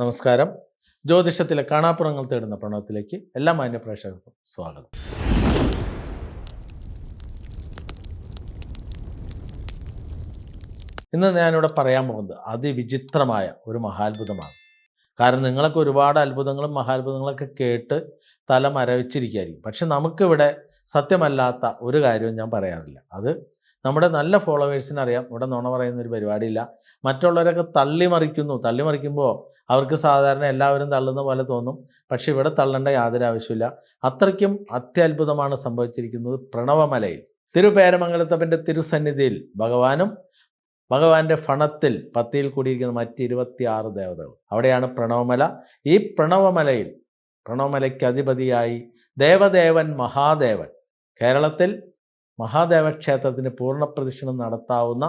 നമസ്കാരം. ജ്യോതിഷത്തിലെ കാണാപ്പുറങ്ങൾ തേടുന്ന പ്രണവത്തിലേക്ക് എല്ലാ മാന്യ പ്രേക്ഷകർക്കും സ്വാഗതം. ഇന്ന് ഞാനിവിടെ പറയാൻ പോകുന്നത് അതിവിചിത്രമായ ഒരു മഹാത്ഭുതമാണ്. കാരണം നിങ്ങളൊക്കെ ഒരുപാട് അത്ഭുതങ്ങളും മഹാത്ഭുതങ്ങളൊക്കെ കേട്ട് തല മരവിച്ചിരിക്കുകയായിരിക്കും പക്ഷെ നമുക്കിവിടെ സത്യമല്ലാത്ത ഒരു കാര്യവും ഞാൻ പറയാറില്ല. അത് നമ്മുടെ നല്ല ഫോളോവേഴ്സിന് അറിയാം ഇവിടെ നുണ പറയുന്ന ഒരു പരിപാടിയില്ല. മറ്റുള്ളവരൊക്കെ തള്ളിമറിക്കുന്നു തള്ളിമറിക്കുമ്പോൾ അവർക്ക് സാധാരണ എല്ലാവരും തള്ളുന്ന പോലെ തോന്നും. പക്ഷെ ഇവിടെ തള്ളേണ്ട യാതൊരു ആവശ്യമില്ല അത്രയ്ക്കും അത്യത്ഭുതമാണ് സംഭവിച്ചിരിക്കുന്നത് പ്രണവമലയിൽ. തിരുപേരമംഗലത്തപ്പന്റെ തിരുസന്നിധിയിൽ ഭഗവാനും ഭഗവാന്റെ ഫണത്തിൽ പത്തിയിൽ കൂടിയിരിക്കുന്ന മറ്റ് ഇരുപത്തിയാറ് ദേവതകൾ. അവിടെയാണ് പ്രണവമല. ഈ പ്രണവമലയിൽ പ്രണവമലയ്ക്ക് അധിപതിയായി ദേവദേവൻ മഹാദേവൻ കേരളത്തിൽ മഹാദേവ ക്ഷേത്രത്തിന് പൂർണപ്രദക്ഷിണം നടത്താവുന്ന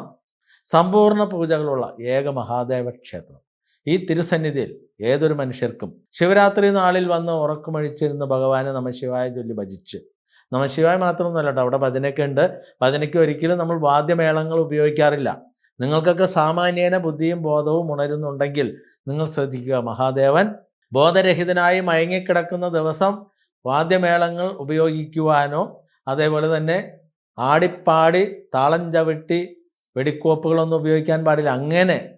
സമ്പൂർണ പൂജകളുള്ള ഏക മഹാദേവ ക്ഷേത്രം ഈ തിരുസന്നിധിയിൽ ഏതൊരു മനുഷ്യർക്കും ശിവരാത്രി നാളിൽ വന്ന് ഉറക്കമഴിച്ചിരുന്ന ഭഗവാനെ നമശിവായ ചൊല്ലി ഭജിച്ച്. നമശിവായ മാത്രമൊന്നുമല്ല കേട്ടോ അവിടെ ഭജനയ്ക്ക് ഉണ്ട്. ഭജനയ്ക്ക് ഒരിക്കലും നമ്മൾ വാദ്യമേളങ്ങൾ ഉപയോഗിക്കാറില്ല. നിങ്ങൾക്കൊക്കെ സാമാന്യേന ബുദ്ധിയും ബോധവും ഉണരുന്നുണ്ടെങ്കിൽ നിങ്ങൾ ശ്രദ്ധിക്കുക മഹാദേവൻ ബോധരഹിതനായി മയങ്ങിക്കിടക്കുന്ന ദിവസം വാദ്യമേളങ്ങൾ ഉപയോഗിക്കുവാനോ അതേപോലെ തന്നെ ആടിപ്പാടി താളം ചവിട്ടി വെടിക്കോപ്പുകളൊന്നും ഉപയോഗിക്കാൻ പാടില്ല. അങ്ങനെ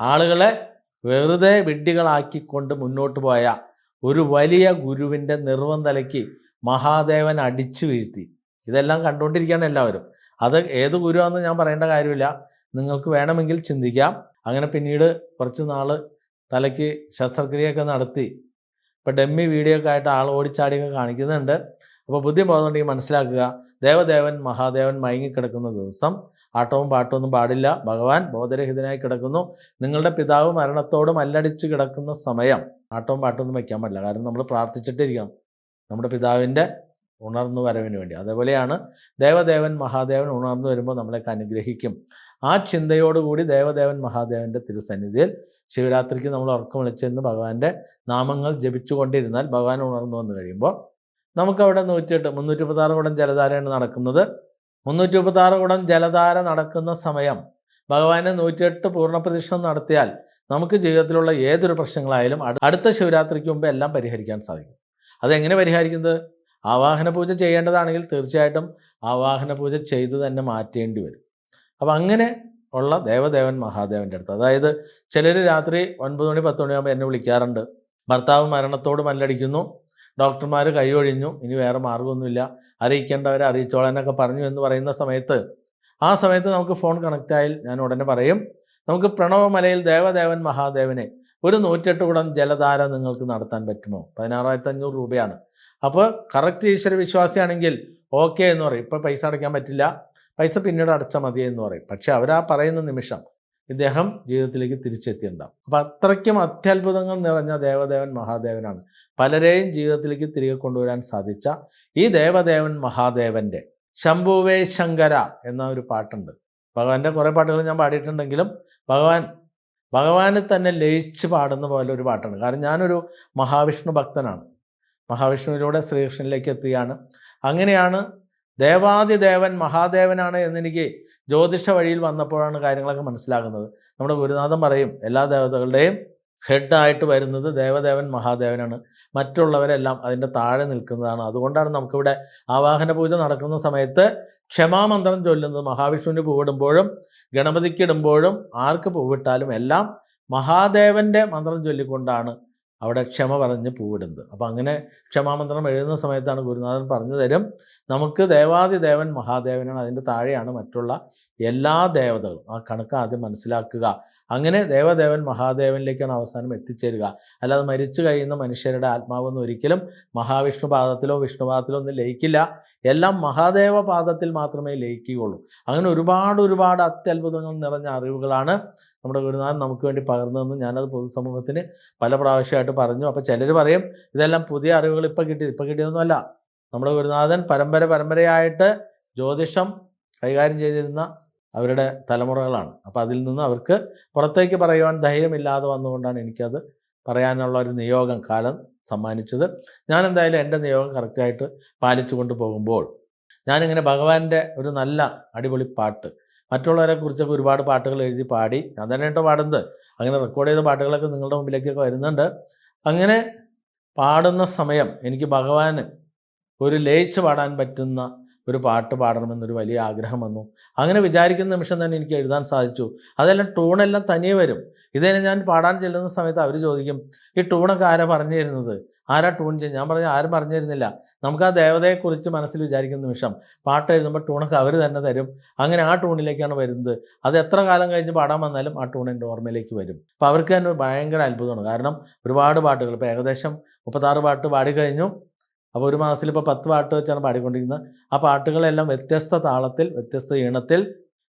ആളുകളെ വെറുതെ വിഡ്ഢികളാക്കിക്കൊണ്ട് മുന്നോട്ട് പോയ ഒരു വലിയ ഗുരുവിന്റെ നിർവം തലയ്ക്ക് മഹാദേവൻ അടിച്ചു വീഴ്ത്തി. ഇതെല്ലാം കണ്ടുകൊണ്ടിരിക്കുകയാണ് എല്ലാവരും. അത് ഏത് ഗുരുവാണെന്ന് ഞാൻ പറയേണ്ട കാര്യമില്ല. നിങ്ങൾക്ക് വേണമെങ്കിൽ ചിന്തിക്കാം. അങ്ങനെ പിന്നീട് കുറച്ച് നാൾ തലയ്ക്ക് ശസ്ത്രക്രിയയൊക്കെ നടത്തി. ഇപ്പം ഡമ്മി വീഡിയോ ഒക്കെ ആയിട്ട് ആൾ ഓടിച്ചാടിയൊക്കെ കാണിക്കുന്നുണ്ട്. അപ്പോൾ ബുദ്ധിമുട്ടുണ്ടെങ്കിൽ മനസ്സിലാക്കുക. ദേവദേവൻ മഹാദേവൻ മയങ്ങിക്കിടക്കുന്ന ദിവസം ആട്ടവും പാട്ടൊന്നും പാടില്ല. ഭഗവാൻ ബോധരഹിതനായി കിടക്കുന്നു. നിങ്ങളുടെ പിതാവ് മരണത്തോടും അല്ലടിച്ച് കിടക്കുന്ന സമയം ആട്ടവും പാട്ടൊന്നും വയ്ക്കാൻ പറ്റില്ല കാരണം നമ്മൾ പ്രാർത്ഥിച്ചിട്ടിരിക്കണം. നമ്മുടെ പിതാവിന്റെ ഉണർന്നു വരവിന് വേണ്ടി. അതേപോലെയാണ് ദേവദേവൻ മഹാദേവൻ ഉണർന്നു വരുമ്പോൾ നമ്മളെയൊക്കെ അനുഗ്രഹിക്കും. ആ ചിന്തയോടുകൂടി ദേവദേവൻ മഹാദേവന്റെ തിരുസന്നിധിയിൽ ശിവരാത്രിക്ക് നമ്മൾ ഉറക്കം വിളിച്ചെന്ന് ഭഗവാന്റെ നാമങ്ങൾ ജപിച്ചുകൊണ്ടിരുന്നാൽ ഭഗവാൻ ഉണർന്നു വന്നു കഴിയുമ്പോൾ നമുക്കവിടെ നൂറ്റിയെട്ട് മുന്നൂറ്റി മുപ്പത്താറ് കുടം ജലധാരയാണ് നടക്കുന്നത്. മുന്നൂറ്റി മുപ്പത്താറ് കുടം ജലധാര നടക്കുന്ന സമയം ഭഗവാനെ നൂറ്റിയെട്ട് പൂർണ പ്രദക്ഷിണം നടത്തിയാൽ നമുക്ക് ജീവിതത്തിലുള്ള ഏതൊരു പ്രശ്നങ്ങളായാലും അടുത്ത ശിവരാത്രിക്ക് മുമ്പ് എല്ലാം പരിഹരിക്കാൻ സാധിക്കും. അതെങ്ങനെ പരിഹരിക്കുന്നത്? ആവാഹന പൂജ ചെയ്യേണ്ടതാണെങ്കിൽ തീർച്ചയായിട്ടും ആവാഹന പൂജ ചെയ്തു തന്നെ മാറ്റേണ്ടി വരും. അപ്പം അങ്ങനെ ഉള്ള ദേവദേവൻ മഹാദേവന്റെ അടുത്ത് അതായത് ചിലർ രാത്രി ഒൻപത് മണി പത്ത് മണിയാകുമ്പോൾ എന്നെ വിളിക്കാറുണ്ട്. ഭർത്താവ് മരണത്തോട് മല്ലടിക്കുന്നു. ഡോക്ടർമാർ കൈയൊഴിഞ്ഞു ഇനി വേറെ മാർഗമൊന്നുമില്ല അറിയിക്കേണ്ടവരെ അറിയിച്ചോളാനൊക്കെ പറഞ്ഞു എന്ന് പറയുന്ന സമയത്ത് ആ സമയത്ത് നമുക്ക് ഫോൺ കണക്റ്റ് ആയാൽ ഞാൻ ഉടനെ പറയും നമുക്ക് പ്രണവമലയിൽ ദേവദേവൻ മഹാദേവനെ ഒരു നൂറ്റെട്ട് കുടം ജലധാര നിങ്ങൾക്ക് നടത്താൻ പറ്റുമോ? പതിനാറായിരത്തി അഞ്ഞൂറ് രൂപയാണ്. അപ്പോൾ കറക്റ്റ് ഈശ്വര വിശ്വാസിയാണെങ്കിൽ ഓക്കെ എന്ന് പറയും. ഇപ്പോൾ പൈസ അടയ്ക്കാൻ പറ്റില്ല. പൈസ പിന്നീട് അടച്ചാൽ മതി എന്ന് പറയും. പക്ഷേ അവരാ പറയുന്ന നിമിഷം ഇദ്ദേഹം ജീവിതത്തിലേക്ക് തിരിച്ചെത്തിയിട്ടുണ്ടാവും. അപ്പം അത്രയ്ക്കും അത്യത്ഭുതങ്ങൾ നിറഞ്ഞ ദേവദേവൻ മഹാദേവനാണ്. പലരെയും ജീവിതത്തിലേക്ക് തിരികെ കൊണ്ടുവരാൻ സാധിച്ച ഈ ദേവദേവൻ മഹാദേവന്റെ ശംഭുവേ ശങ്കര എന്ന ഒരു പാട്ടുണ്ട്. ഭഗവാന്റെ കുറേ പാട്ടുകൾ ഞാൻ പാടിയിട്ടുണ്ടെങ്കിലും ഭഗവാൻ ഭഗവാനെ തന്നെ ലയിച്ച് പാടുന്ന പോലെ ഒരു പാട്ടാണ്. കാരണം ഞാനൊരു മഹാവിഷ്ണു ഭക്തനാണ്. മഹാവിഷ്ണുവിലൂടെ ശ്രീകൃഷ്ണനിലേക്ക് എത്തുകയാണ്. അങ്ങനെയാണ് ദേവാദിദേവൻ മഹാദേവനാണ് എന്നെനിക്ക് ജ്യോതിഷ വഴിയിൽ വന്നപ്പോഴാണ് കാര്യങ്ങളൊക്കെ മനസ്സിലാകുന്നത്. നമ്മുടെ ഗുരുനാഥൻ പറയും എല്ലാ ദേവതകളുടെയും ഹെഡായിട്ട് വരുന്നത് ദേവദേവൻ മഹാദേവനാണ്. മറ്റുള്ളവരെല്ലാം അതിന്റെ താഴെ നിൽക്കുന്നതാണ്. അതുകൊണ്ടാണ് നമുക്കിവിടെ ആവാഹന പൂജ നടക്കുന്ന സമയത്ത് ക്ഷമാമന്ത്രം ചൊല്ലുന്നത്. മഹാവിഷ്ണുവിന് പൂവിടുമ്പോഴും ഗണപതിക്കിടുമ്പോഴും ആർക്ക് പൂവിട്ടാലും എല്ലാം മഹാദേവന്റെ മന്ത്രം ചൊല്ലിക്കൊണ്ടാണ്. അവിടെ ക്ഷമ പറഞ്ഞ് പൂവിടുന്നത്. അപ്പം അങ്ങനെ ക്ഷമാമന്ത്രം എഴുതുന്ന സമയത്താണ് ഗുരുനാഥൻ പറഞ്ഞു തരും നമുക്ക് ദേവാദിദേവൻ മഹാദേവനാണ് അതിന്റെ താഴെയാണ് മറ്റുള്ള എല്ലാ ദേവതകളും. ആ കണക്ക് ആദ്യം മനസ്സിലാക്കുക. അങ്ങനെ ദേവദേവൻ മഹാദേവനിലേക്കാണ് അവസാനം എത്തിച്ചേരുക. അല്ലാതെ മരിച്ചു കഴിയുന്ന മനുഷ്യരുടെ ആത്മാവൊന്നും ഒരിക്കലും മഹാവിഷ്ണു പാദത്തിലോ വിഷ്ണുപാദത്തിലോ ഒന്നും ലയിക്കില്ല. എല്ലാം മഹാദേവ പാദത്തിൽ മാത്രമേ ലയിക്കുകയുള്ളൂ. അങ്ങനെ ഒരുപാട് ഒരുപാട് അത്യത്ഭുതങ്ങൾ നിറഞ്ഞ അറിവുകളാണ് നമ്മുടെ ഗുരുനാഥൻ നമുക്ക് വേണ്ടി പകർന്നതെന്ന് ഞാനത് പൊതുസമൂഹത്തിന് പല പ്രാവശ്യമായിട്ട് പറഞ്ഞു. അപ്പോൾ ചിലർ പറയും ഇതെല്ലാം പുതിയ അറിവുകൾ ഇപ്പം കിട്ടി ഇപ്പം കിട്ടിയതൊന്നുമല്ല. നമ്മുടെ ഗുരുനാഥൻ പരമ്പര പരമ്പരയായിട്ട് ജ്യോതിഷം കൈകാര്യം ചെയ്തിരുന്ന അവരുടെ തലമുറകളാണ്. അപ്പോൾ അതിൽ നിന്ന് അവർക്ക് പുറത്തേക്ക് പറയുവാൻ ധൈര്യമില്ലാതെ വന്നുകൊണ്ടാണ് എനിക്കത് പറയാനുള്ള ഒരു നിയോഗം കാലം സമ്മാനിച്ചത്. ഞാൻ എന്തായാലും എന്റെ നിയോഗം കറക്റ്റായിട്ട് പാലിച്ചു കൊണ്ട് പോകുമ്പോൾ ഞാനിങ്ങനെ ഭഗവാന്റെ ഒരു നല്ല അടിപൊളി പാട്ട് മറ്റുള്ളവരെ കുറിച്ചൊക്കെ ഒരുപാട് പാട്ടുകൾ എഴുതി പാടി. ഞാൻ തന്നെ കേട്ടോ പാടുന്നത്. അങ്ങനെ റെക്കോർഡ് ചെയ്ത പാട്ടുകളൊക്കെ നിങ്ങളുടെ മുമ്പിലേക്കൊക്കെ വരുന്നുണ്ട്. അങ്ങനെ പാടുന്ന സമയം എനിക്ക് ഭഗവാന് ഒരു ലയിച്ച് പാടാൻ പറ്റുന്ന ഒരു പാട്ട് പാടണമെന്നൊരു വലിയ ആഗ്രഹം വന്നു. അങ്ങനെ വിചാരിക്കുന്ന നിമിഷം തന്നെ എനിക്ക് എഴുതാൻ സാധിച്ചു. അതെല്ലാം ടൂണെല്ലാം തനിയെ വരും. ഇതിനെ ഞാൻ പാടാൻ ചെല്ലുന്ന സമയത്ത് അവർ ചോദിക്കും ഈ ടൂണൊക്കെ ആരാ പറഞ്ഞു തരുന്നത് ആരാ ട്യൂൺ ചെയ്യുന്നത്? ഞാൻ പറഞ്ഞു ആരും പറഞ്ഞു തരുന്നില്ല നമുക്ക് ആ ദേവതയെക്കുറിച്ച് മനസ്സിൽ വിചാരിക്കുന്ന നിമിഷം പാട്ട് എഴുതുമ്പോൾ ട്യൂണൊക്കെ അവർ തന്നെ തരും. അങ്ങനെ ആ ട്യൂണിലേക്കാണ് വരുന്നത്. അത് എത്ര കാലം കഴിഞ്ഞ് പാടാൻ വന്നാലും ആ ട്യൂൺ എന്റെ ഓർമ്മയിലേക്ക് വരും. അപ്പോൾ അവർക്ക് തന്നെ ഭയങ്കര അത്ഭുതമാണ്. കാരണം ഒരുപാട് പാട്ടുകൾ. ഇപ്പോൾ ഏകദേശം മുപ്പത്താറ് പാട്ട് പാടിക്കഴിഞ്ഞു അപ്പോൾ ഒരു മാസത്തിൽ ഇപ്പോൾ പത്ത് പാട്ട് വെച്ചാണ് പാടിക്കൊണ്ടിരിക്കുന്നത്. ആ പാട്ടുകളെല്ലാം വ്യത്യസ്ത താളത്തിൽ വ്യത്യസ്ത ഈണത്തിൽ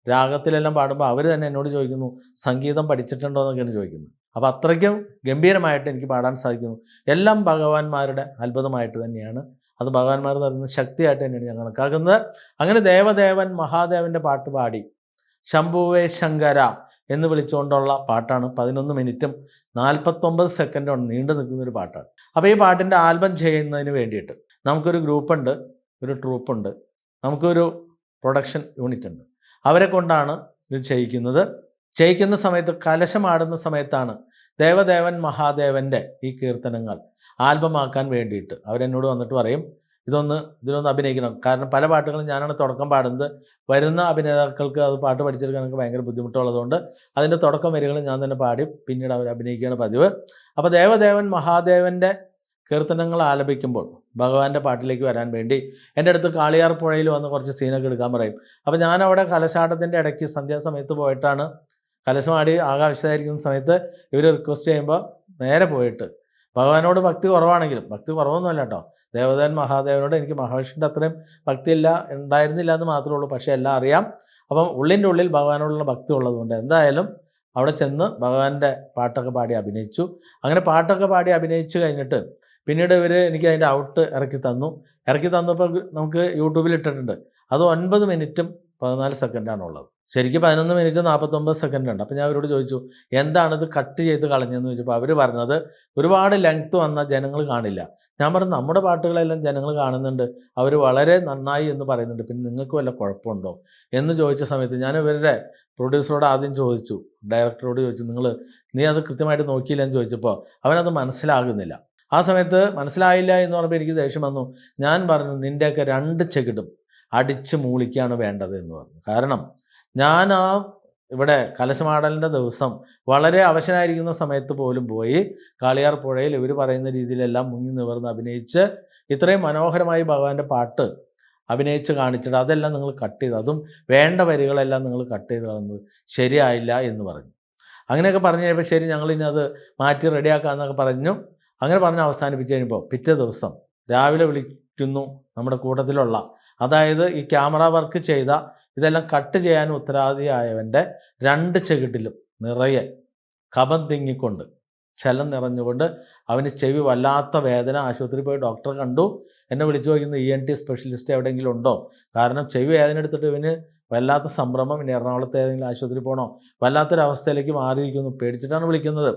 രാഗത്തിലെല്ലാം പാടുമ്പോൾ അവർ തന്നെ എന്നോട് ചോദിക്കുന്നു സംഗീതം പഠിച്ചിട്ടുണ്ടോ? എന്നൊക്കെയാണ് ചോദിക്കുന്നത്. അപ്പോൾ അത്രയ്ക്കും ഗംഭീരമായിട്ട് എനിക്ക് പാടാൻ സാധിക്കുന്നു. എല്ലാം ഭഗവാന്മാരുടെ അത്ഭുതമായിട്ട് തന്നെയാണ്. അത് ഭഗവാന്മാർ തരുന്ന ശക്തിയായിട്ട് തന്നെയാണ് ഞാൻ കണക്കാക്കുന്നത്. അങ്ങനെ ദേവദേവൻ മഹാദേവന്റെ പാട്ട് പാടി ശംഭുവേ ശങ്കര എന്ന് വിളിച്ചുകൊണ്ടുള്ള പാട്ടാണ് പതിനൊന്ന് മിനിറ്റും നാൽപ്പത്തൊമ്പത് സെക്കൻഡും നീണ്ടു നിൽക്കുന്ന ഒരു പാട്ടാണ്. അപ്പോൾ ഈ പാട്ടിന്റെ ആൽബം ചെയ്യുന്നതിന് വേണ്ടിയിട്ട് നമുക്കൊരു ഗ്രൂപ്പുണ്ട് ഒരു ട്രൂപ്പുണ്ട് നമുക്കൊരു പ്രൊഡക്ഷൻ യൂണിറ്റ് ഉണ്ട് അവരെ കൊണ്ടാണ് ഇത് ചെയ്യിക്കുന്നത്. ചെയ്യിക്കുന്ന സമയത്ത് കലശമാടുന്ന സമയത്താണ് ദേവദേവൻ മഹാദേവന്റെ ഈ കീർത്തനങ്ങൾ ആൽബമാക്കാൻ വേണ്ടിയിട്ട്. അവരെന്നോട് വന്നിട്ട് പറയും ഇതൊന്ന് ഇതിനൊന്ന് അഭിനയിക്കണം. കാരണം പല പാട്ടുകളും ഞാനാണ് തുടക്കം പാടുന്നത്. വരുന്ന അഭിനേതാക്കൾക്ക് അത് പാട്ട് പഠിച്ചെടുക്കാൻ ഭയങ്കര ബുദ്ധിമുട്ടുള്ളതുകൊണ്ട് അതിന്റെ തുടക്കം വരികൾ ഞാൻ തന്നെ പാടി പിന്നീട് അവർ അഭിനയിക്കുകയാണ് പതിവ്. അപ്പോൾ ദേവദേവൻ മഹാദേവന്റെ കീർത്തനങ്ങൾ ആലപിക്കുമ്പോൾ ഭഗവാന്റെ പാട്ടിലേക്ക് വരാൻ വേണ്ടി എന്റെ അടുത്ത് കാളിയാർ പുഴയിൽ വന്ന് കുറച്ച് സീനൊക്കെ എടുക്കാൻ പറയും. അപ്പോൾ ഞാൻ അവിടെ കലശാട്ടത്തിന്റെ ഇടയ്ക്ക് സന്ധ്യാസമയത്ത് പോയിട്ടാണ് കലശമാടി ആകാശത്തായിരിക്കുന്ന സമയത്ത് ഇവർ റിക്വസ്റ്റ് ചെയ്യുമ്പോൾ നേരെ പോയിട്ട്. ഭഗവാനോട് ഭക്തി കുറവാണെങ്കിലും ഭക്തി കുറവൊന്നുമല്ല കേട്ടോ ദേവതൻ മഹാദേവനോട് എനിക്ക് മഹാവിഷ്ണുവിന്റെ അത്രയും ഭക്തിയില്ല ഉണ്ടായിരുന്നില്ല എന്ന് മാത്രമേ ഉള്ളൂ പക്ഷേ എല്ലാം അറിയാം. അപ്പം ഉള്ളിന്റെ ഉള്ളിൽ ഭഗവാനോടുള്ള ഭക്തി ഉള്ളതുകൊണ്ട് എന്തായാലും അവിടെ ചെന്ന് ഭഗവാന്റെ പാട്ടൊക്കെ പാടി അഭിനയിച്ചു. അങ്ങനെ പാട്ടൊക്കെ പാടി അഭിനയിച്ചു കഴിഞ്ഞിട്ട് പിന്നീട് ഇവർ എനിക്ക് അതിന്റെ ഔട്ട് ഇറക്കി തന്നു. ഇറക്കി തന്നപ്പോൾ നമുക്ക് യൂട്യൂബിൽ ഇട്ടിട്ടുണ്ട്. അത് ഒൻപത് മിനിറ്റും പതിനാല് സെക്കൻഡാണ് ഉള്ളത് ശരിക്കും പതിനൊന്ന് മിനിറ്റ് നാൽപ്പത്തൊമ്പത് സെക്കൻഡ് ഉണ്ട് അപ്പോൾ ഞാൻ അവരോട് ചോദിച്ചു എന്താണിത് കട്ട് ചെയ്ത് കളഞ്ഞെന്ന് ചോദിച്ചപ്പോൾ അവർ പറഞ്ഞത് ഒരുപാട് ലെങ്ത്ത് വന്നാൽ ജനങ്ങൾ കാണില്ല. ഞാൻ പറഞ്ഞു നമ്മുടെ പാട്ടുകളെല്ലാം ജനങ്ങൾ കാണുന്നുണ്ട്. അവർ വളരെ നന്നായി എന്ന് പറയുന്നുണ്ട്. പിന്നെ നിങ്ങൾക്ക് വല്ല കുഴപ്പമുണ്ടോ? എന്ന് ചോദിച്ച സമയത്ത് ഞാൻ ഇവരുടെ പ്രൊഡ്യൂസറോട് ആദ്യം ചോദിച്ചു ഡയറക്ടറോട് ചോദിച്ചു നിങ്ങൾ നീ അത് കൃത്യമായിട്ട് നോക്കിയില്ല? എന്ന് ചോദിച്ചപ്പോൾ അവനത് മനസ്സിലാകുന്നില്ല. ആ സമയത്ത് മനസ്സിലായില്ല എന്ന് പറയുമ്പോൾ എനിക്ക് ദേഷ്യം വന്നു. ഞാൻ പറഞ്ഞു നിന്റെയൊക്കെ രണ്ട് ചെകിടും. അടിച്ച് മൂളിക്കുകയാണ് വേണ്ടത് എന്ന് പറഞ്ഞു. കാരണം ഞാൻ ആ ഇവിടെ കലശമാടലിന്റെ ദിവസം വളരെ അവശനായിരിക്കുന്ന സമയത്ത് പോലും പോയി കാളിയാർ പുഴയിൽ ഇവർ പറയുന്ന രീതിയിലെല്ലാം മുങ്ങി നിവർന്ന് അഭിനയിച്ച് ഇത്രയും മനോഹരമായി ഭഗവാന്റെ പാട്ട് അഭിനയിച്ച് കാണിച്ചിട്ട് അതെല്ലാം നിങ്ങൾ കട്ട് ചെയ്ത് അതും വേണ്ട വരികളെല്ലാം നിങ്ങൾ കട്ട് ചെയ്ത് കളഞ്ഞത് ശരിയായില്ല എന്ന് പറഞ്ഞു. അങ്ങനെയൊക്കെ പറഞ്ഞു കഴിയുമ്പോൾ ശരി ഞങ്ങളിനി അത് മാറ്റി റെഡിയാക്കാമെന്നൊക്കെ പറഞ്ഞു. അങ്ങനെ പറഞ്ഞ് അവസാനിപ്പിച്ച് കഴിയുമ്പോൾ പിറ്റേ ദിവസം രാവിലെ വിളിക്കുന്നു നമ്മുടെ കൂട്ടത്തിലുള്ള അതായത് ഈ ക്യാമറ വർക്ക് ചെയ്ത ഇതെല്ലാം കട്ട് ചെയ്യാൻ ഉത്തരവാദിയായവന്റെ രണ്ട് ചെകിട്ടിലും നിറയെ കപം തിങ്ങിക്കൊണ്ട് ചെലം നിറഞ്ഞുകൊണ്ട് അവന് ചെവി വല്ലാത്ത വേദന. ആശുപത്രിയിൽ പോയി ഡോക്ടറെ കണ്ടു. എന്നെ വിളിച്ചു ചോദിക്കുന്നു ഇ എൻ ടി സ്പെഷ്യലിസ്റ്റ് എവിടെയെങ്കിലും ഉണ്ടോ? കാരണം ചെവി വേദന എടുത്തിട്ട് ഇവന് വല്ലാത്ത സംഭ്രമം. ഇനി എറണാകുളത്ത് ഏതെങ്കിലും ആശുപത്രി പോകണോ വല്ലാത്തൊരവസ്ഥയിലേക്ക് മാറിയിരിക്കുന്നു. പേടിച്ചിട്ടാണ് വിളിക്കുന്നത്.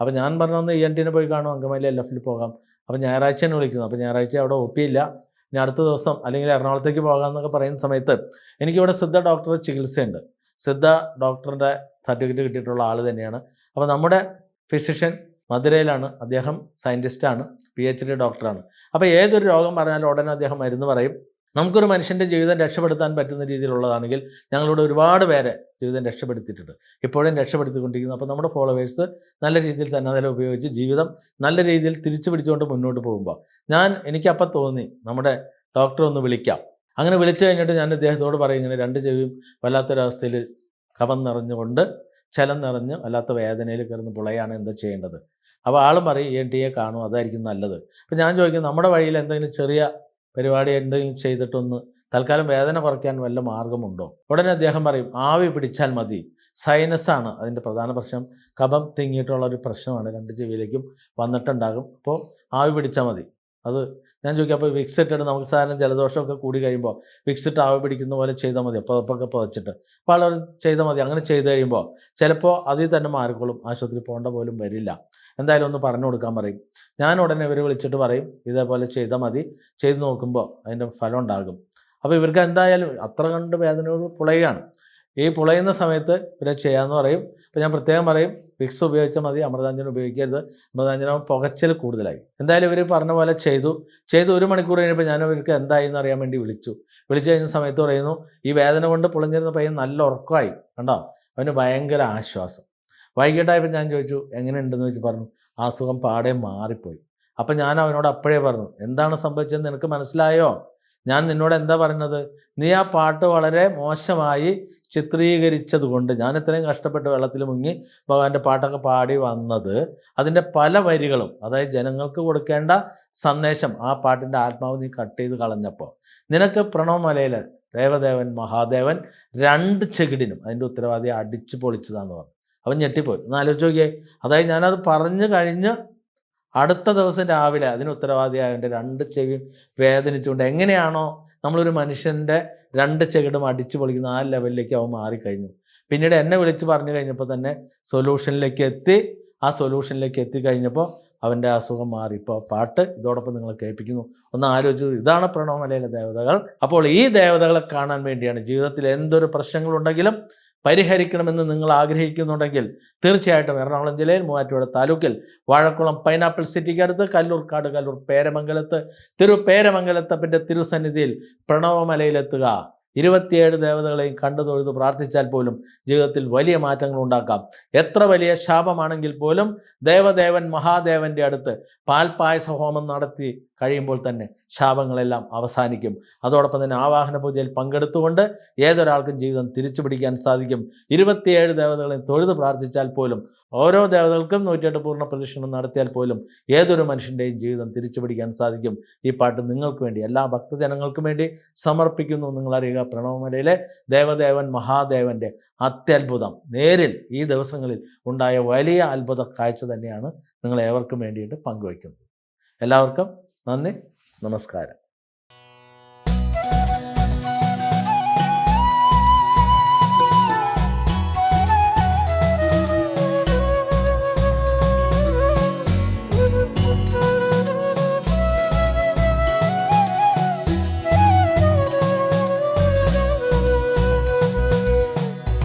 അപ്പോൾ ഞാൻ പറഞ്ഞു ഇ എൻ ടിനെ പോയി കാണും. അങ്കമാലി എൽ എഫിൽ പോകാം. അപ്പോൾ ഞായറാഴ്ചയാണ് വിളിക്കുന്നു അപ്പോൾ ഞായറാഴ്ച അവിടെ ഒപ്പിയില്ല ഇനി അടുത്ത ദിവസം അല്ലെങ്കിൽ എറണാകുളത്തേക്ക് പോകാമെന്നൊക്കെ പറയുന്ന സമയത്ത് എനിക്കിവിടെ സിദ്ധ ഡോക്ടർ ചികിത്സയുണ്ട്. സിദ്ധ ഡോക്ടറിന്റെ സർട്ടിഫിക്കറ്റ് കിട്ടിയിട്ടുള്ള ആൾ തന്നെയാണ്. അപ്പോൾ നമ്മുടെ ഫിസിഷ്യൻ മധുരയിലാണ്. അദ്ദേഹം സയന്റിസ്റ്റാണ്. പി എച്ച് ഡി ഡോക്ടറാണ്. അപ്പോൾ ഏതൊരു രോഗം പറഞ്ഞാലും ഉടനെ അദ്ദേഹം മരുന്ന് പറയും. നമുക്കൊരു മനുഷ്യന്റെ ജീവിതം രക്ഷപ്പെടുത്താൻ പറ്റുന്ന രീതിയിലുള്ളതാണെങ്കിൽ ഞങ്ങളിവിടെ ഒരുപാട് പേരെ ജീവിതം രക്ഷപ്പെടുത്തിയിട്ടുണ്ട്. ഇപ്പോഴും രക്ഷപ്പെടുത്തിക്കൊണ്ടിരിക്കുന്നു. അപ്പോൾ നമ്മുടെ ഫോളോവേഴ്സ് നല്ല രീതിയിൽ തന്നെ അതിൽ ഉപയോഗിച്ച് ജീവിതം നല്ല രീതിയിൽ തിരിച്ചു പിടിച്ചുകൊണ്ട് മുന്നോട്ട് പോകുമ്പോൾ ഞാൻ എനിക്കപ്പം തോന്നി നമ്മുടെ ഡോക്ടറെ ഒന്ന് വിളിക്കാം. അങ്ങനെ വിളിച്ചു കഴിഞ്ഞിട്ട് ഞാൻ ഇദ്ദേഹത്തോട് പറയും ഇങ്ങനെ രണ്ട് ചെവിയും വല്ലാത്തൊരവസ്ഥയിൽ കവം നിറഞ്ഞുകൊണ്ട് ചലം നിറഞ്ഞ് വല്ലാത്ത വേദനയിൽ കിടന്ന് പുളയാണ് എന്താ ചെയ്യേണ്ടത്? അപ്പോൾ ആളും പറയും എൻ എൻ ടിയെ കാണും അതായിരിക്കും നല്ലത്. അപ്പോൾ ഞാൻ ചോദിക്കും നമ്മുടെ വഴിയിൽ എന്തെങ്കിലും ചെറിയ പരിപാടി എന്തെങ്കിലും ചെയ്തിട്ടൊന്ന് തൽക്കാലം വേദന കുറയ്ക്കാൻ വല്ല മാർഗമുണ്ടോ? ഉടനെ അദ്ദേഹം പറയും ആവി പിടിച്ചാൽ മതി. സൈനസാണ് അതിന്റെ പ്രധാന പ്രശ്നം. കഫം തിങ്ങിയിട്ടുള്ള ഒരു പ്രശ്നമാണ്. രണ്ട് ചെവിയിലേക്കും വന്നിട്ടുണ്ടാകും. അപ്പോൾ ആവി പിടിച്ചാൽ മതി. അത് ഞാൻ ചോദിക്കും അപ്പോൾ വിക്സ് ഇട്ടിട്ട് നമുക്ക് സാധനം ജലദോഷമൊക്കെ കൂടി കഴിയുമ്പോൾ വിക്സ് ഇട്ട് ആവി പിടിക്കുന്ന പോലെ ചെയ്താൽ മതി. അപ്പോൾ അപ്പൊക്കെ പുതച്ചിട്ട്. അപ്പോൾ ആളവർ ചെയ്താൽ മതി. അങ്ങനെ ചെയ്ത് കഴിയുമ്പോൾ ചിലപ്പോൾ അതിൽ തന്നെ മാറിക്കോളും. ആശുപത്രി പോകേണ്ട പോലും വരില്ല. എന്തായാലും ഒന്ന് പറഞ്ഞു കൊടുക്കാൻ പറയും. ഞാൻ ഉടനെ ഇവർ വിളിച്ചിട്ട് പറയും ഇതേപോലെ ചെയ്താൽ മതി. ചെയ്ത് നോക്കുമ്പോൾ അതിന്റെ ഫലം ഉണ്ടാകും. അപ്പോൾ ഇവർക്ക് എന്തായാലും അത്ര കണ്ട് വേദനയോട് പുളയുകയാണ്. ഈ പുളയുന്ന സമയത്ത് ഇവരെ ചെയ്യാമെന്ന് പറയും. അപ്പോൾ ഞാൻ പ്രത്യേകം പറയും വിക്സ് ഉപയോഗിച്ചാൽ മതി അമൃതാഞ്ജനം ഉപയോഗിക്കരുത്. അമൃതാഞ്ജനം പുകച്ചൽ കൂടുതലായി. എന്തായാലും ഇവർ പറഞ്ഞ പോലെ ചെയ്തു. ചെയ്തു ഒരു മണിക്കൂർ കഴിഞ്ഞപ്പോൾ ഞാൻ ഇവർക്ക് എന്തായി എന്ന് അറിയാൻ വേണ്ടി വിളിച്ചു. വിളിച്ചു കഴിഞ്ഞ സമയത്ത് പറയുന്നു ഈ വേദന കൊണ്ട് പൊളിഞ്ഞിരുന്ന പയ്യൻ നല്ല ഉറക്കമായി. കണ്ടോ? അവന് ഭയങ്കര ആശ്വാസം. വൈകിട്ടായപ്പോൾ ഞാൻ ചോദിച്ചു എങ്ങനെയുണ്ടെന്ന് ചോദിച്ചു പറഞ്ഞു. ആ സുഖം പാടെ മാറിപ്പോയി. അപ്പം ഞാൻ അവനോട് അപ്പോഴേ പറഞ്ഞു എന്താണ് സംഭവിച്ചതെന്ന് നിനക്ക് മനസ്സിലായോ? ഞാൻ നിന്നോട് എന്താ പറഞ്ഞത്? നീ ആ പാട്ട് വളരെ മോശമായി ചിത്രീകരിച്ചത് കൊണ്ട് ഞാൻ ഇത്രയും കഷ്ടപ്പെട്ട് വെള്ളത്തിൽ മുങ്ങി ഭഗവാന്റെ പാട്ടൊക്കെ പാടി വന്നത് അതിന്റെ പല വരികളും അതായത് ജനങ്ങൾക്ക് കൊടുക്കേണ്ട സന്ദേശം ആ പാട്ടിന്റെ ആത്മാവ് നീ കട്ട് ചെയ്ത് കളഞ്ഞപ്പോൾ നിനക്ക് പ്രണവമലയിൽ ദേവദേവൻ മഹാദേവൻ രണ്ട് ചെകിടിനും അതിന്റെ ഉത്തരവാദി അടിച്ചു പൊളിച്ചതാന്ന് പറഞ്ഞു. അവൻ ഞെട്ടിപ്പോയി. ഒന്ന് ആലോചിച്ച് നോക്കിയേ. അതായത് ഞാനത് പറഞ്ഞു കഴിഞ്ഞ് അടുത്ത ദിവസം രാവിലെ അതിന് ഉത്തരവാദിയായവന്റെ രണ്ട് ചെവിയും വേദനിച്ചുകൊണ്ട് എങ്ങനെയാണോ നമ്മളൊരു മനുഷ്യന്റെ രണ്ട് ചെകിടും അടിച്ചു പൊളിക്കുന്ന ആ ലെവലിലേക്ക് അവൻ മാറിക്കഴിഞ്ഞു. പിന്നീട് എന്നെ വിളിച്ച് പറഞ്ഞു കഴിഞ്ഞപ്പോൾ തന്നെ സൊല്യൂഷനിലേക്ക് എത്തി. ആ സൊല്യൂഷനിലേക്ക് എത്തിക്കഴിഞ്ഞപ്പോൾ അവന്റെ അസുഖം മാറി. ഇപ്പോൾ പാട്ട് ഇതോടൊപ്പം നിങ്ങൾ കേൾപ്പിക്കുന്നു. ഒന്ന് ആലോചിച്ചു ഇതാണ് പ്രണവമലയിലെ ദേവതകൾ. അപ്പോൾ ഈ ദേവതകളെ കാണാൻ വേണ്ടിയാണ് ജീവിതത്തിൽ എന്തൊരു പ്രശ്നങ്ങളുണ്ടെങ്കിലും പരിഹരിക്കണമെന്ന് നിങ്ങൾ ആഗ്രഹിക്കുന്നുണ്ടെങ്കിൽ തീർച്ചയായിട്ടും എറണാകുളം ജില്ലയിൽ മൂവാറ്റുപുഴ താലൂക്കിൽ വാഴക്കുളം പൈനാപ്പിൾ സിറ്റിക്ക് അടുത്ത് കല്ലൂർക്കാട് കല്ലൂർ പേരമംഗലത്ത്. തിരു പേരമംഗലത്തപ്പന്റെ തിരുസന്നിധിയിൽ പ്രണവമലയിലെത്തുക. ഇരുപത്തിയേഴ് ദേവതകളെയും കണ്ടു തൊഴുത് പ്രാർത്ഥിച്ചാൽ പോലും ജീവിതത്തിൽ വലിയ മാറ്റങ്ങൾ ഉണ്ടാക്കാം. എത്ര വലിയ ശാപമാണെങ്കിൽ പോലും ദേവദേവൻ മഹാദേവന്റെ അടുത്ത് പാൽപായസ ഹോമം നടത്തി കഴിയുമ്പോൾ തന്നെ ശാപങ്ങളെല്ലാം അവസാനിക്കും. അതോടൊപ്പം തന്നെ ആവാഹന പൂജയിൽ പങ്കെടുത്തുകൊണ്ട് ഏതൊരാൾക്കും ജീവിതം തിരിച്ചു പിടിക്കാൻ സാധിക്കും. ഇരുപത്തിയേഴ് ദേവതകളെയും തൊഴുത് പ്രാർത്ഥിച്ചാൽ പോലും ഓരോ ദേവതകൾക്കും നൂറ്റിയെട്ട് പൂർണ പ്രദക്ഷിണം നടത്തിയാൽ പോലും ഏതൊരു മനുഷ്യന്റെയും ജീവിതം തിരിച്ചു പിടിക്കാൻ സാധിക്കും. ഈ പാട്ട് നിങ്ങൾക്ക് വേണ്ടി എല്ലാ ഭക്തജനങ്ങൾക്കും വേണ്ടി സമർപ്പിക്കുന്നു. നിങ്ങളറിയുക പ്രണവമലയിലെ ദേവദേവൻ മഹാദേവന്റെ അത്യത്ഭുതം. നേരിൽ ഈ ദിവസങ്ങളിൽ ഉണ്ടായ വലിയ അത്ഭുത കാഴ്ച തന്നെയാണ് നിങ്ങൾ ഏവർക്കും വേണ്ടിയിട്ട് പങ്കുവയ്ക്കുന്നത്. എല്ലാവർക്കും നന്ദി. നമസ്കാരം.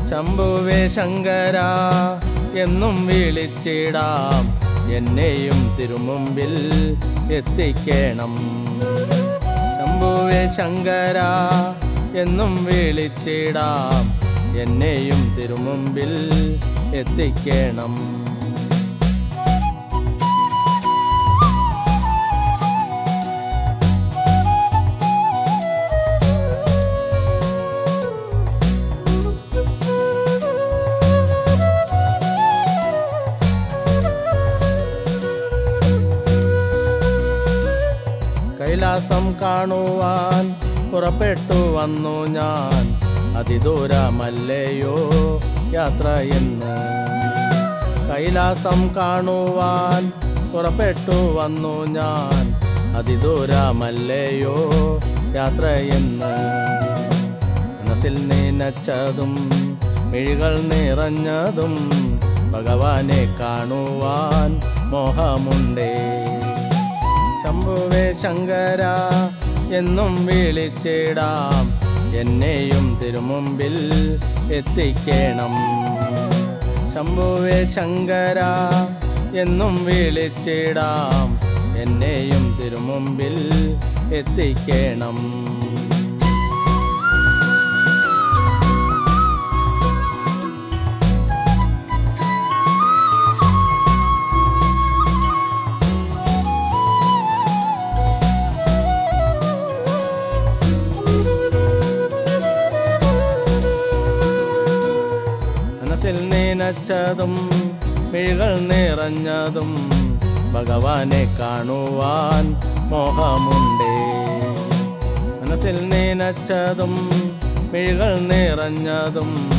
ശംഭുവേ ശങ്കര എന്നും വിളിച്ചിടാം. എന്നെയും തിരുമുമ്പിൽ എത്തിക്കണം. ശംഭുവേ ശങ്കര എന്നും വിളിച്ചിടാം. എന്നെയും തിരുമുമ്പിൽ എത്തിക്കണം. കൈലാസം കാണുവാൻ പുറപ്പെട്ടു വന്നു ഞാൻ. അതിദൂരമല്ലയോ യാത്ര എന്ന്. കൈലാസം കാണുവാൻ പുറപ്പെട്ടു വന്നു ഞാൻ. അതിദൂരമല്ലയോ യാത്ര എന്ന്. മനസ്സിൽ നനച്ചതും മിഴികൾ നിറഞ്ഞതും ഭഗവാനെ കാണുവാൻ മോഹമുണ്ടേ. ശംഭുവേ ശങ്കര എന്നും വിളിച്ചിടാം. എന്നെയും തിരുമുമ്പിൽ എത്തിക്കണം. ശംഭുവേ ശങ്കര എന്നും വിളിച്ചിടാം. എന്നെയും തിരുമുമ്പിൽ എത്തിക്കണം. നനച്ചതും മിഴികൾ നിറഞ്ഞതും ഭഗവാനെ കാണുവാൻ മോഹമുണ്ടേ. മനസ്സിൽ നനച്ചതും മിഴികൾ നിറഞ്ഞതും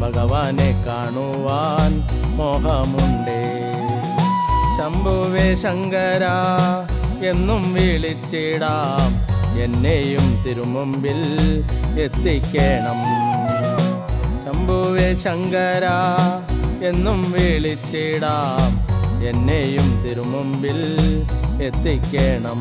ഭഗവാനെ കാണുവാൻ മോഹമുണ്ടേ. ശംഭുവേ ശങ്കര എന്നും വിളിച്ചിടാം. എന്നെയും തിരുമുമ്പിൽ എത്തിക്കണം. ശംഭുവേ ശങ്കര എന്നും വിളിച്ചിടാം. എന്നെയും തിരുമുമ്പിൽ എത്തിക്കണം.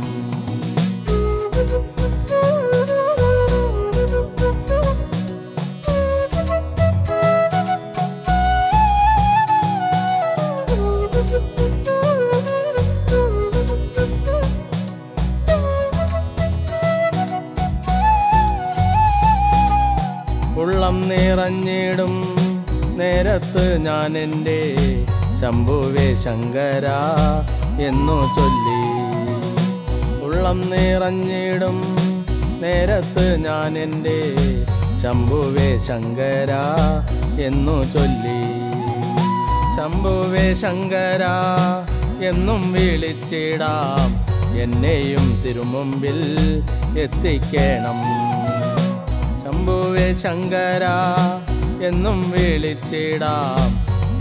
നേരത്ത് ഞാൻ എന്റെ ശംഭുവേ ശങ്കര എന്നു ചൊല്ലി. ഉള്ളം നിറഞ്ഞിടും നേരത്ത് ഞാൻ എന്റെ ശംഭുവേ ശങ്കര എന്നു ചൊല്ലി. ശംഭുവേ ശങ്കര എന്നും വിളിച്ചിടാം എന്നെയും തിരുമുമ്പിൽ എത്തിക്കണം. ശംഭുവേ ശങ്കര എന്നും വിളിച്ചിടാം.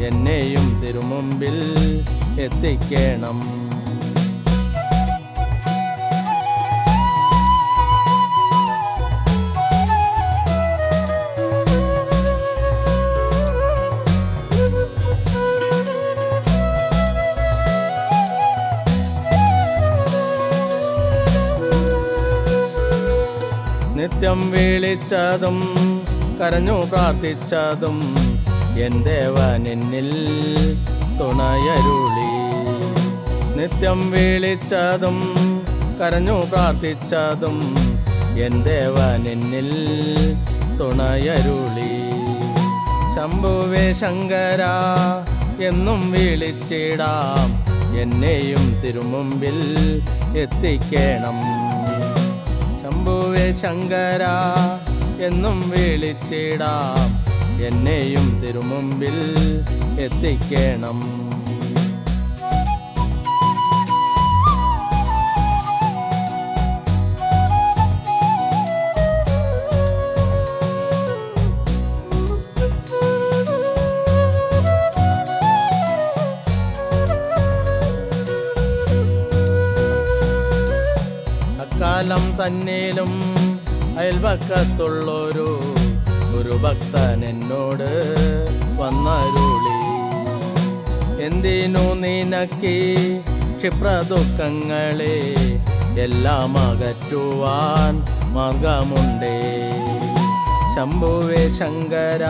എന്നെയും തിരുമുമ്പിൽ എത്തിക്കണം. നിത്യം വിളിച്ചതും കരഞ്ഞു പ്രാർത്ഥിച്ചതും എൻ ദേവനെന്നിൽ തുണയരുളി. നിത്യം വിളിച്ചതും കരഞ്ഞു പ്രാർത്ഥിച്ചതും എൻ ദേവനെന്നിൽ തുണയരുളി. ശംഭുവേ ശങ്കര എന്നും വിളിച്ചിടാം. എന്നെയും തിരുമുമ്പിൽ എത്തിക്കേണം. ശംഭുവേ ശങ്കര എന്നും വിളിച്ചിടാം. എന്നെയും തിരുമുമ്പിൽ എത്തിക്കണം ും. തന്നേലും അയൽപക്കത്തുള്ളൊരു ഒരു ഭക്തൻ എന്നോട് വന്നരുളി. എന്തിനു നിനക്ക് ക്ഷിപ്രദുഃഖങ്ങളെ എല്ലാം അകറ്റുവാൻ മാർഗമുണ്ടേ? ശംഭുവേ ശങ്കര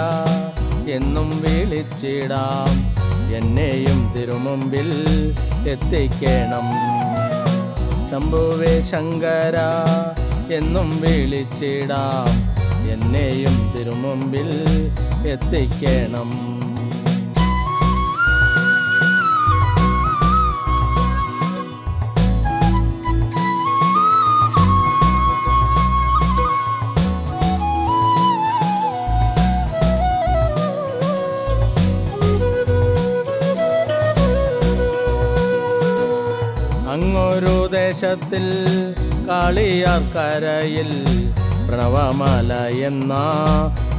എന്നും വിളിച്ചിടാം. എന്നെയും തിരുമുമ്പിൽ എത്തിക്കണം. ശംഭുവേ ശങ്കര എന്നും വിളിച്ചിടാം. എന്നെയും തിരുമുമ്പിൽ എത്തിക്കണം. അങ്ങൊരു ദേശത്തിൽ കാളിയാർക്കരയിൽ പ്രണവമാല എന്ന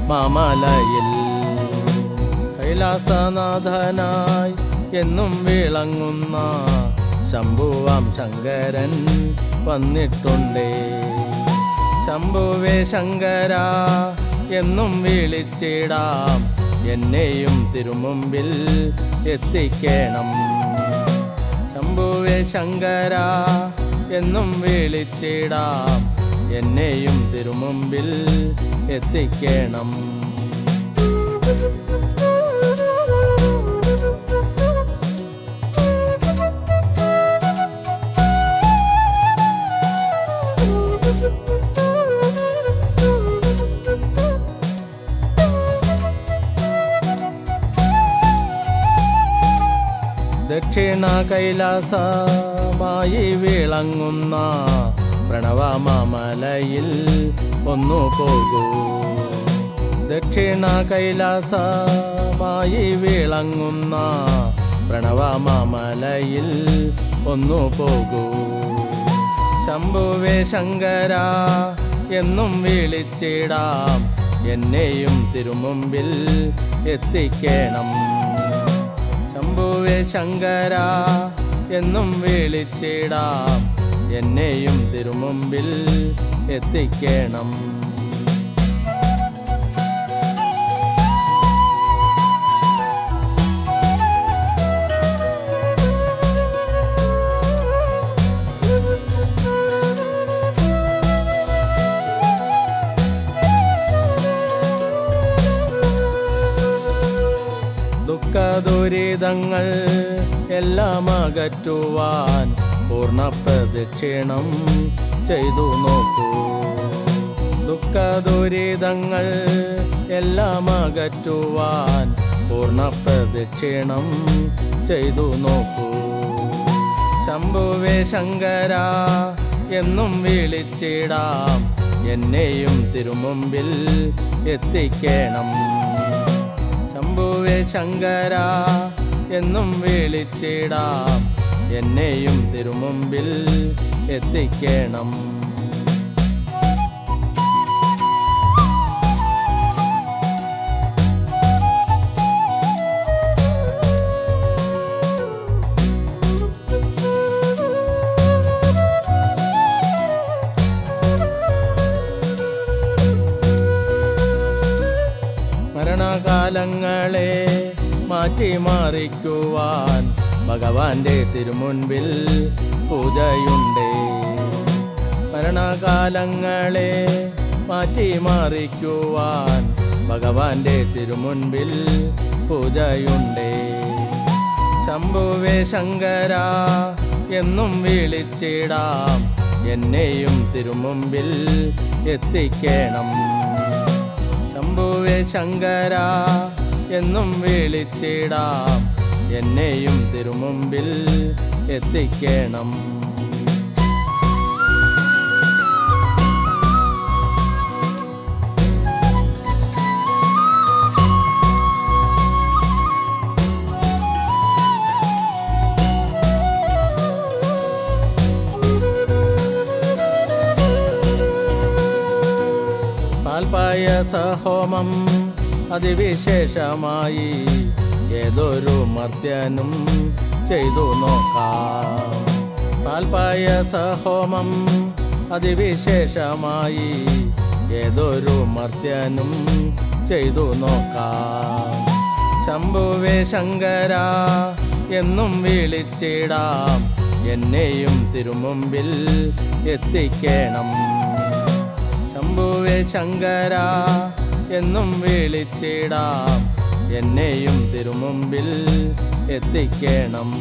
മാമലയിൽ. കൈലാസനാഥനായി എന്നും വിളങ്ങുന്ന ശംഭുവാം ശങ്കരൻ വന്നിട്ടുണ്ടേ. ശംഭുവേ ശങ്കര എന്നും വിളിച്ചിടാം. എന്നെയും തിരുമുമ്പിൽ എത്തിക്കേണം. ശംഭുവേ ശങ്കര എന്നും വിളിച്ചിടാം. എന്നെയും തിരുമുമ്പിൽ എത്തിക്കണം. ദക്ഷിണ കൈലാസമായി വിളങ്ങുന്ന പ്രണവമാമലയിൽ ഒന്നു പോകൂ. ദക്ഷിണ കൈലാസമായി വിളങ്ങുന്ന പ്രണവമാമലയിൽ ഒന്നു പോകൂ. ശംഭുവേ ശങ്കര എന്നും വിളിച്ചിടാം. എന്നെയും തിരുമുമ്പിൽ എത്തിക്കേണം. ശംഭുവേ ശങ്കര എന്നും വിളിച്ചിടാം. എന്നെയും തിരുമുമ്പിൽ എത്തിക്കണം. ദുരിതങ്ങൾ എല്ലാം അകറ്റുവാൻ പൂർണ പ്രദക്ഷിണം ചെയ്തു നോക്കൂ. ദുഃഖ ദുരിതങ്ങൾ എല്ലാം അകറ്റുവാൻ പൂർണ പ്രദക്ഷിണം ചെയ്തു നോക്കൂ. ശംഭുവേ ശങ്കര എന്നും വിളിച്ചിടാം. എന്നെയും തിരുമുമ്പിൽ എത്തിക്കണം. ശംഭുവേ ശങ്കര എന്നും വിളിച്ചിടാം. എന്നെയും തിരുമുമ്പിൽ എത്തിക്കണം. മരണകാലങ്ങളെ മാറ്റിമറിക്കുവാൻ ഭഗവാന്റെ തിരുമുൻപിൽ പൂജയുണ്ടേ. മരണകാലങ്ങളെ മാറ്റിമറിക്കുവാൻ ഭഗവാന്റെ തിരുമുൻപിൽ പൂജയുണ്ടേ. ശംഭുവേ ശങ്കര എന്നും വിളിച്ചിടാം. എന്നെയും തിരുമുമ്പിൽ എത്തിക്കണം. ശംഭുവേ ശങ്കര എന്നും വിളിച്ചിടാം. എന്നെയും തിരുമുമ്പിൽ എത്തിക്കണം. പാൽപായസഹോമം അതിവിശേഷമായി ഏതൊരു മർദ്ദനും ചെയ്തു നോക്കാം. പാൽപായസഹോമം അതിവിശേഷമായി ഏതൊരു മർദ്ദനും ചെയ്തു നോക്കാം. ശംഭുവേ ശങ്കര എന്നും വിളിച്ചിടാം. എന്നെയും തിരുമുമ്പിൽ എത്തിക്കണം. ശംഭുവേ ശങ്കര എന്നും വിളിച്ചിടാം. എന്നെയും തിരുമുമ്പിൽ എത്തിക്കണം.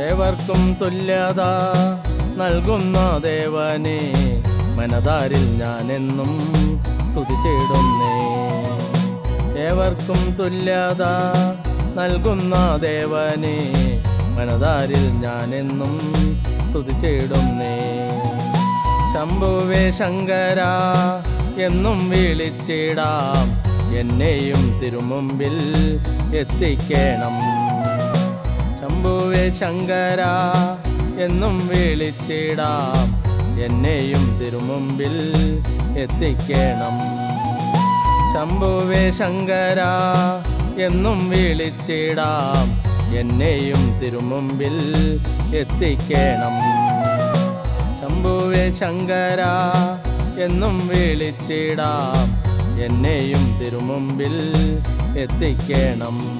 ഏവർക്കും തുല്യത. നൽകുന്ന ദേവനെ മനതാരിൽ ഞാനെന്നും തുതിച്ചിടുന്നേ ഏവർക്കും തുല്യത നൽകുന്ന ദേവനെ മനതാരിൽ ഞാനെന്നും തുതിച്ചിടുന്നേ ശംഭുവേ ശങ്കര എന്നും വിളിച്ചിടാം. എന്നെയും തിരുമുമ്പിൽ എത്തിക്കേണം. ശംഭുവേ ശങ്കര എന്നും വിളിച്ചിടാം. എന്നെയും തിരുമുമ്പിൽ എത്തിക്കണം. ശംഭുവേ ശങ്കര എന്നും വിളിച്ചിടാം. എന്നെയും തിരുമുമ്പിൽ എത്തിക്കണം. ശംഭുവേ ശങ്കര എന്നും വിളിച്ചിടാം. എന്നെയും തിരുമുമ്പിൽ എത്തിക്കണം.